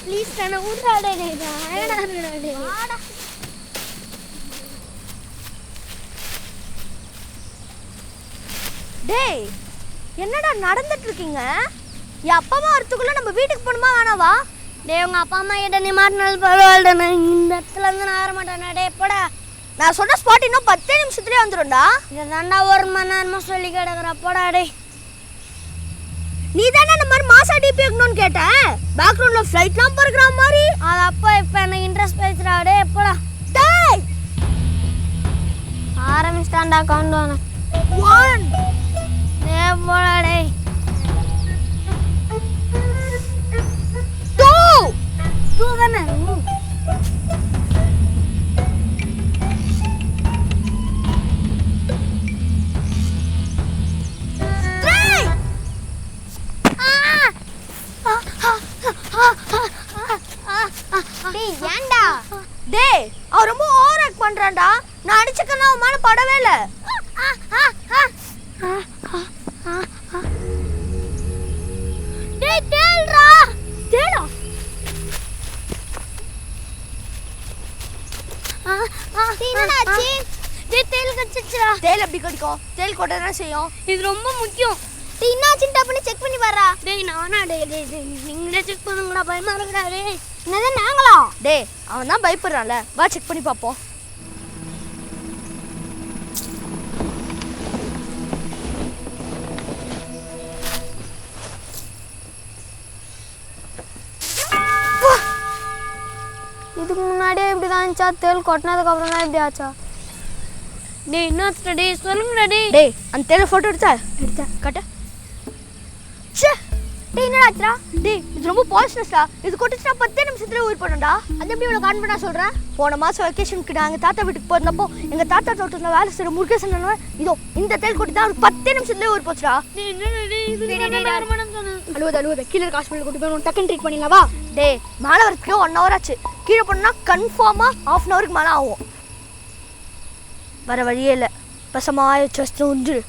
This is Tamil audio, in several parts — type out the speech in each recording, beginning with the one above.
ப்ளீஸ் தானே விட்றாடே டேய் டேய். என்னடா நடந்துட்டு இருக்கீங்க என் அப்பா அம்மா வரத்துக்குள்ள நம்ம வீட்டுக்கு போகணுமா வேணாவா டேய் உங்க அப்பா அம்மா கிட்ட நீ மாட்டினாலும் பரவாயில்ல நான் இந்த இடத்துல இருந்து நான் வர மாட்டேன் டேய் போடா. நான் சொன்ன ஸ்பாட் இன்னும் பத்தே நிமிஷத்துலயே வந்துடும்டா இதை தாண்டா ஒரு மணி நேரமா சொல்லி கிடக்குற போடா நீ தானே இந்த மாதிரி மாசா டிபி வைக்கணும்னு கேட்டேன் பேக்ரவுண்ட்ல ஃப்ளைட்லாம் பறக்குற மாதிரி. அது அப்பா இப்போ எனக்கு இன்ட்ரெஸ்ட் பேசுறா டேய் போடா டேய்! ஆரம்பிச்சிட்டான்டா கவுண்ட் ஒன் டேய். மேல படவே இல்ல. டேய் டேல்ரா டேடா என்னடாச்சு டேய் தேல் கடிச்சிச்சுடா தேல் எப்படி கடிக்கும்? தேல் கொட்ட தானே செய்யும். இது ரொம்ப முக்கியம். டேய் என்னாச்சுன்னு டப்புனு செக் பண்ணி பாரா டேய் நானா டேய் டேய் டேய் நீங்களே செக் பண்ணுங்கடா. பயமா இருக்குடா டேய். என்னது நாங்களா? டேய் அவன் தான் பயப்படுறான்ல. வா செக் பண்ணி பார்ப்போம். இருந்துச்சா தேல் கொட்டினதுக்கு அப்புறம் தான் இப்படி ஆச்சா? டேய் என்னாச்சுடா டேய் சொல்லுங்கடா டேய். டேய் அந்த தேல போட்டோ எடுத்தா? எடுத்தேன் கட்ட. ச்சே! டேய் என்னடாச்சுடா டேய் இது ரொம்ப பாய்சனஸ்டா இது கொட்டுச்சுனா பத்தே நிமிஷத்துல உயிர் பண்ணும்டா அது எப்படி இவ்வளோ கான்ஃபிடண்டா சொல்கிறேன் போன மாதம் வெக்கேஷனுக்கு நாங்கள் தாத்தா வீட்டுக்கு போயிருந்தப்போ எங்கள் தாத்தா தோட்டத்தில் வேலை செய்கிற முருகேசன் இதோ இந்த தேல் கொட்டி தான் ஒரு பத்தே நிமிஷத்துலேயே உயிர் போச்சுடா. அழுவது அழுவது. கீழே ஹாஸ்பிட்டல் கூட்டி போய் டக்குன்னு ட்ரீட் பண்ணிடலாம். வா. டேய் மேலே வரதுக்கு ஒன் ஹவர் ஆச்சு. கீழே போனா கன்ஃபார்மாக ஆஃப் அன் ஹவருக்கு மேலே ஆகும். வர வழியே இல்லை. பசமாய உஞ்சிரு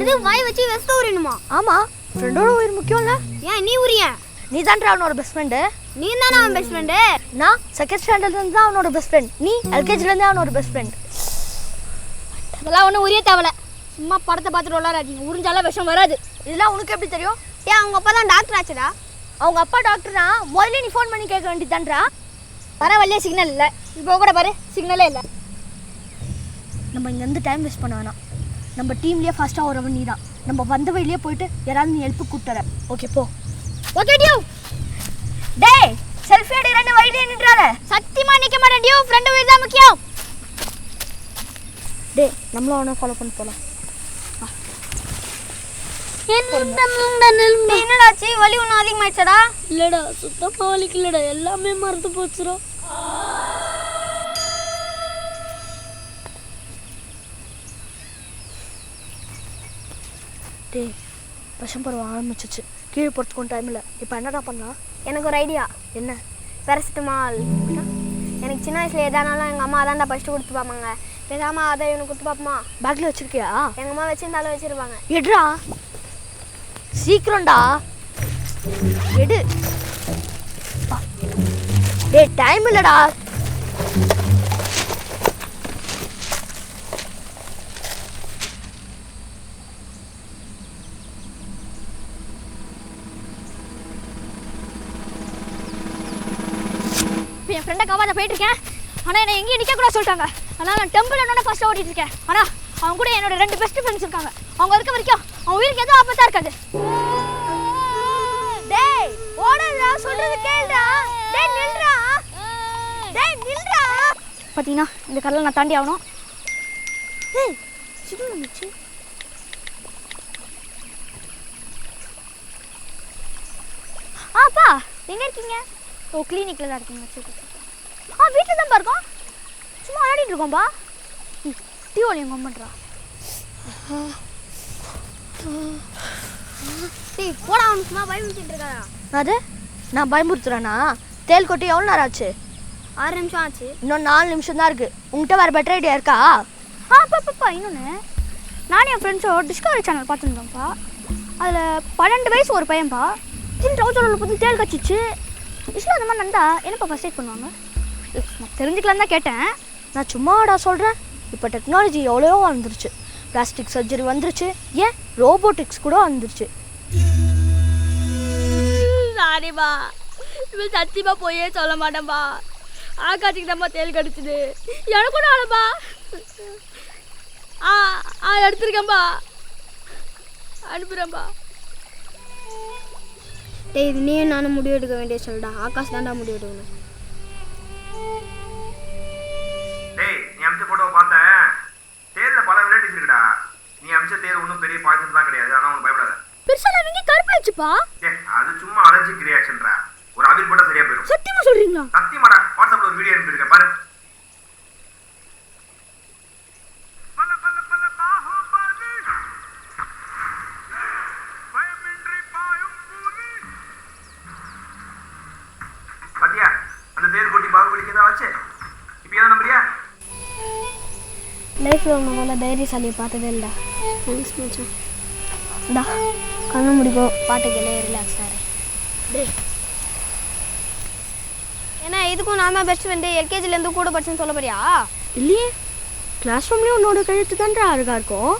இது வாய் வச்சு வெஸ்ட் ஊறினுமா ஆமாம் ஃப்ரெண்டோட உயிர் முக்கியம்ல ஏன் நீ ஊறிய? நீ தான்டா அவனோட பெஸ்ட் ஃப்ரெண்டு நீ தானே அவன் பெஸ்ட் ஃப்ரெண்டு நான் செகண்ட் ஸ்டாண்டர்ட்லேருந்து தான் அவனோட பெஸ்ட் ஃப்ரெண்ட் நீ எல்கேஜிலேருந்தே அவனோட பெஸ்ட் ஃப்ரெண்ட் அதெல்லாம் ஒன்றும் உரிய தேவையில்ல. சும்மா படத்தை பார்த்துட்டு விளாடாதீங்க உறிஞ்சாலாம் விஷம் வராது. இதெல்லாம் உனக்கு எப்படி தெரியும்? ஏன் அவங்க அப்பா தான் டாக்டர் ஆச்சுடா. அவங்க அப்பா டாக்டர்னா முதல்ல நீ ஃபோன் பண்ணி கேட்க வேண்டியதான்றா பரவாயில்லையே சிக்னல் இல்லை. இப்போ கூட பாரு சிக்னலே இல்லை. நம்ம இங்கேருந்து டைம் வேஸ்ட் பண்ண வேணாம். நம்ம டீம்லேயே ஃபஸ்ட்டாக வரவன் நீ தான் நம்ம வந்த வழியிலே போயிட்டு யாராவது நீ ஹெல்ப் கூப்பிட்டுற ஓகே போ. ஓகே டியூ டேய் செல்ஃபி எடுக்கிறேன்னு வழியிலே நின்றாத. சத்தியமாக நிற்க மாட்டேன் டியூ ஃப்ரெண்டு வீடு தான் முக்கியம். டேய் நம்மளும் அவனை ஃபாலோ பண்ணி போகலாம் என்னடாச்சு? வலி ஒன்றும் அதிகமாயிடுச்சடா? இல்லடா சுத்தமா வலிக்கலடா. எல்லாமே மறந்து போச்சுடா. டேய் விஷம் பருவம் ஆரம்பிச்சிச்சு. கீழே போகிறதுக்கும் டைம் இல்லை. இப்போ என்னடா பண்ணலாம் எனக்கு ஒரு ஐடியா என்ன? பேரசிட்டமால் எனக்கு சின்ன வயசுல எதானாலும் எங்கள் அம்மா அதான்டா ஃபஸ்ட்டு கொடுத்து பார்ப்பாங்க பேசாமல் அதை இவனுக்கு கொடுத்து பார்ப்போமா பேக்கில் வச்சிருக்கியா? எங்கள் அம்மா வச்சிருந்தாலும் வச்சிருப்பாங்க. எடுடா சீக்கிரம்டா. எடு. டேய் டைம் இல்லடா. என் ஃப்ரெண்டை காப்பாற்ற போயிட்டு இருக்கேன். ஆனால் என்னை எங்கேயும் நிற்க கூட சொல்லிட்டாங்க. அதனால் நான் டெம்பிள் என்னோட ஃபஸ்ட்டாக ஓடிட்டு இருக்கேன். ஆனால் அவங்க கூட என்னோட ரெண்டு பெஸ்ட் ஃப்ரெண்ட்ஸ் இருக்காங்க. அவங்க இருக்க வரைக்கும் அவன் உயிருக்கு எதுவும் ஆபத்தா இருக்காது. டேய் ஓடறா சொல்றது கேளுடா. டேய் நில்றா. டேய் நில்றா. பார்த்தீங்கன்னா இந்த கடலை நான் தாண்டி ஆகணும். டேய் சிக்னல் வந்துச்சு ஆப்பா எங்க இருக்கீங்க? ஓ கிளினிக்ல தான் இருக்கீங்க சரி ஆ வீட்டில் தான்ப்பா இருக்கோம். சும்மா விளையாடிட்டு இருக்கோம்ப்பா டியோலி எங்கள் அம்மன்றா. டேய் போடா அவனுக்கு சும்மா பயமுறுத்திட்டு இருக்காரா அது? நான் பயமுறுத்துறேனா? தேல் கொட்டி எவ்வளோ நேரம் ஆச்சு? ஆறு நிமிஷம் ஆச்சு. இன்னும் நாலு நிமிஷம் தான் இருக்கு. உன்கிட்ட வேற பெட்டர் ஐடியா இருக்கா? ஆ பாப்பா இன்னொன்று நானும் என் ஃப்ரெண்ட்ஸோட டிஸ்கவரி சேனல் பார்த்துருந்தோம்ப்பா. அதில் பன்னெண்டு வயசு ஒரு பையன்ப்பா தின் ட்ரௌசரில் பார்த்து தேல் கச்சிச்சு யூஸ்வலாக அந்த மாதிரி நடந்தா என்னப்பா ஃபர்ஸ்ட் எய்ட் பண்ணுவாங்க? தெரிஞ்சுக்கலாம் தான் கேட்டேன். நான் சும்மாடா சொல்கிறேன் இப்போ டெக்னாலஜி எவ்வளோ வந்துருச்சு. பிளாஸ்டிக் சர்ஜரி வந்துருச்சு. ஏன்? ரோபோட்டிக்ஸ் கூட வந்துருச்சு. சாரிப்பா இவன் சத்தியமா போயே சொல்ல மாட்டேன்பா ஆக்காச்சிக்கு தான்ப்பா தேல் கடிச்சுது. எனக்கும் நாளப்பா ஆ ஆ எடுத்துருக்கேன்பா அனுப்புகிறேன்ப்பா டேய் இது நீயும் நானும் முடிவு எடுக்க வேண்டிய சொல்டா. ஆகாஷ் தான்டா முடிவு எடுக்கணும் பாய்சன் தான் கிடையாது. ஆனால் உனக்கு பயப்படாத. இங்கே கருப்பாயிடுச்சுப்பா ஏ அது சும்மா அலர்ஜிக் ரியாக்ஷன்டா ஒரு அபில் போட்டா சரியா போயிடும் சத்தியமாக சொல்கிறீங்களா சத்தியமாடா. உன்னை போல தைரியசாலியை பார்த்ததே இல்லைடா. தேங்க்ஸ் மச்சான். டா கண்ணு முடிப்போம் பாட்டு கேளே ரிலாக்ஸாக டேய். ஏன்னா இதுக்கும் நான் தான் பெஸ்ட் ஃப்ரெண்டு எல்கேஜிலேருந்து கூட படிச்சுன்னு சொல்ல போறியா? இல்லையே. கிளாஸ் ரூம்லேயும் உன்னோட கழுத்து தான்டா அழகாக இருக்கும்.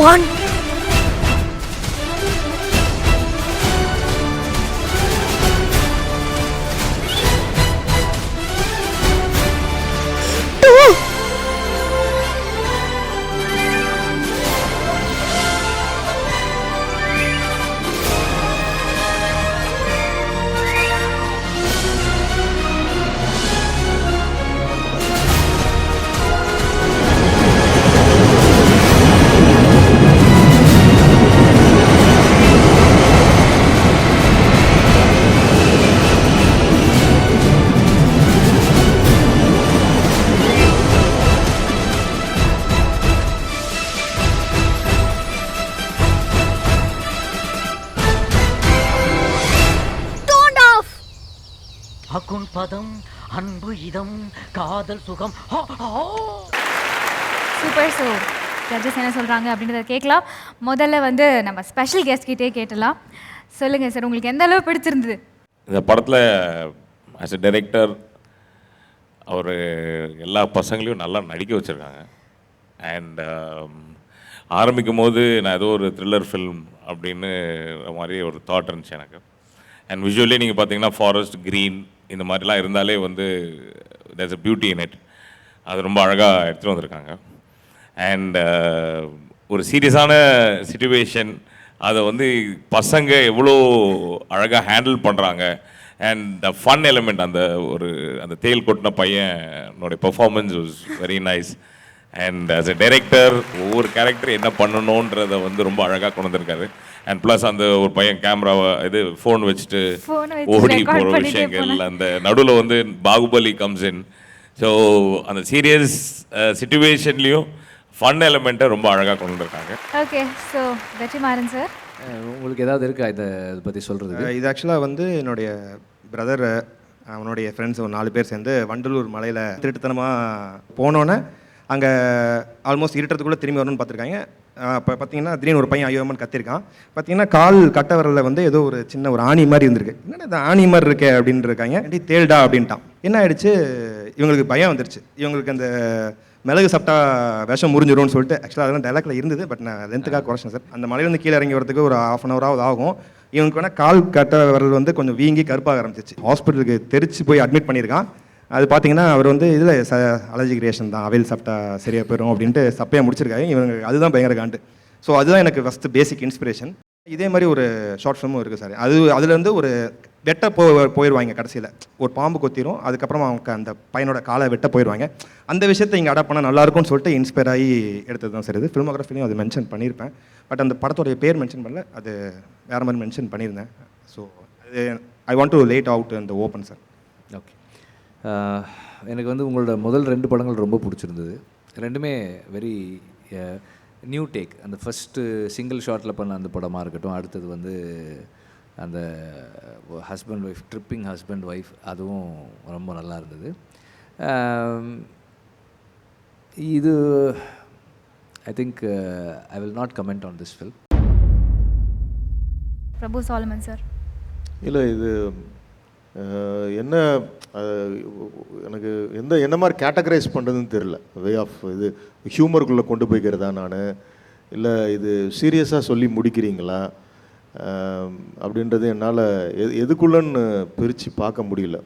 One. அகுன் பதம் அன்பு இதம் காதல் சுகம். சூப்பர் ஸோ ஜட்ஜஸ் என்ன சொல்கிறாங்க அப்படின்றத கேட்கலாம். முதல்ல வந்து நம்ம ஸ்பெஷல் கெஸ்ட் கிட்டே கேட்டலாம். சொல்லுங்கள் சார் உங்களுக்கு எந்த அளவு பிடிச்சிருந்தது? இந்த படத்தில் ஆஸ் எ டைரக்டர் அவர் எல்லா பசங்களையும் நல்லா நடிக்க வச்சுருக்காங்க. அண்ட் ஆரம்பிக்கும் போது நான் ஏதோ ஒரு த்ரில்லர் ஃபில்ம் அப்படின்னு மாதிரி ஒரு தாட் இருந்துச்சு எனக்கு. அண்ட் விஷுவலி நீங்கள் பார்த்தீங்கன்னா ஃபாரஸ்ட் க்ரீன் இந்த மாதிரிலாம் இருந்தாலே வந்து there's a beauty in it அது ரொம்ப அழகாக எடுத்துகிட்டு வந்திருக்காங்க. அண்ட் uh, ஒரு சீரியஸான சுச்சுவேஷன் அதை வந்து பசங்க எவ்வளோ அழகாக ஹேண்டில் பண்ணுறாங்க அண்ட் த ஃபன் எலிமெண்ட் அந்த ஒரு அந்த தேல் கொட்டின பையனுடைய performance was very nice and as a director ஒவ்வொரு கேரக்டர் என்ன பண்ணணுன்றதை வந்து ரொம்ப அழகாக கொண்டு வந்திருக்காரு. அண்ட் ப்ளஸ் அந்த ஒரு பையன் கேமராவை இது ஃபோன் வச்சுட்டு ஓடி போகிற விஷயங்கள் அந்த நடுவில் வந்து பாகுபலி கம்ஸ் இன் ஸோ அந்த சீரியஸ் சுச்சுவேஷன்லேயும் ஃபன் எலிமெண்ட்டை ரொம்ப அழகாக கொண்டு வந்திருக்காங்க ஓகே ஸோ வெற்றிமாறன் சார் உங்களுக்கு ஏதாவது இருக்கா இதை இதை பற்றி சொல்கிறதுக்கு இது ஆக்சுவலாக வந்து என்னுடைய பிரதர் அவனுடைய ஃப்ரெண்ட்ஸ் ஒரு நாலு பேர் சேர்ந்து வண்டலூர் மலையில் திருட்டுத்தனமாக போனோன்னே அங்கே ஆல்மோஸ்ட் இருட்டுறதுக்குள்ளே திரும்பி வரணும்னு பார்த்துருக்காங்க. அப்போ பார்த்தீங்கன்னா திடீர்னு ஒரு பையன் ஐயோமன் கத்திருக்கான். பார்த்தீங்கன்னா கால் கட்ட வரல வந்து ஏதோ ஒரு சின்ன ஒரு ஆணி மாதிரி இருந்திருக்கு. என்னடா இது ஆணி மாதிரி இருக்கே அப்படின்னு இருக்காங்க. அப்படி தேள்டா அப்படின்ட்டான். என்ன ஆயிடுச்சு? இவங்களுக்கு பயம் வந்துருச்சு. இவங்களுக்கு அந்த மிளகு சாப்பிட்டா விஷம் முறிஞ்சிரும்னு சொல்லிட்டு ஆக்சுவலாக அதெல்லாம் டைலாக்ல இருந்தது பட் நான் லென்த்துக்காக குறைச்சேன் சார். அந்த மலையிலேருந்து கீழே இறங்கி வரதுக்கு ஒரு ஆஃப் அன் ஹவராவது ஆகும். இவனுக்கு வேணால் கால் கட்ட விரல் வந்து கொஞ்சம் வீங்கி கருப்பாக ஆரம்பிச்சிச்சு ஹாஸ்பிட்டலுக்கு தெரிச்சு போய் அட்மிட் பண்ணியிருக்கான். அது பார்த்தீங்கன்னா அவர் வந்து இதில் ச அலர்ஜி கிரியேஷன் தான் அவைல் சாப்பிட்டா சரியாக போயிடும் அப்படின்ட்டு சப்பையாக முடிச்சிருக்காரு. இவங்க அதுதான் பயங்கர காண்டு. ஸோ அதுதான் எனக்கு ஃபஸ்ட்டு பேசிக் இன்ஸ்பிரேஷன் இதே மாதிரி ஒரு ஷார்ட் ஃபிலிமும் இருக்குது சார் அது அதுலேருந்து ஒரு வெட்ட போ போயிடுவாங்க கடைசியில். ஒரு பாம்பு கொத்திரும் அதுக்கப்புறமா அவங்க அந்த பையனோட காலை வெட்ட போயிடுவாங்க அந்த விஷயத்தை இங்கே அடாப்ட் பண்ணால் நல்லாயிருக்கும்னு சொல்லிட்டு இன்ஸ்பயர் ஆகி எடுத்தது தான் சார் இது. ஃபிலிமோகிராஃபிலையும் அது மென்ஷன் பண்ணியிருப்பேன் பட் அந்த படத்தோடைய பேர் மென்ஷன் பண்ணல அது வேறு மாதிரி மென்ஷன் பண்ணியிருந்தேன். ஸோ அது I want to let out அந்த ஓப்பன் சார் எனக்கு வந்து உங்களோட முதல் ரெண்டு படங்கள் ரொம்ப பிடிச்சிருந்தது. ரெண்டுமே வெரி நியூ டேக் அந்த ஃபஸ்ட்டு சிங்கிள் ஷாட்டில் பண்ண அந்த படமாக இருக்கட்டும் அடுத்தது வந்து அந்த husband wife tripping husband wife அதுவும் ரொம்ப நல்லா இருந்தது. இது I think I will not comment on this film Prabhu Solomon sir. இல்லை இது என்ன எனக்கு எந்த என்ன மாதிரி கேட்டகரைஸ் பண்ணுறதுன்னு தெரில வே ஆஃப் இது ஹியூமருக்குள்ளே கொண்டு போய்க்கிறதா நான்? இல்லை இது சீரியஸாக சொல்லி முடிக்கிறீங்களா? அப்படின்றது என்னால் எது எதுக்குள்ளன்னு பிரித்து பார்க்க முடியல.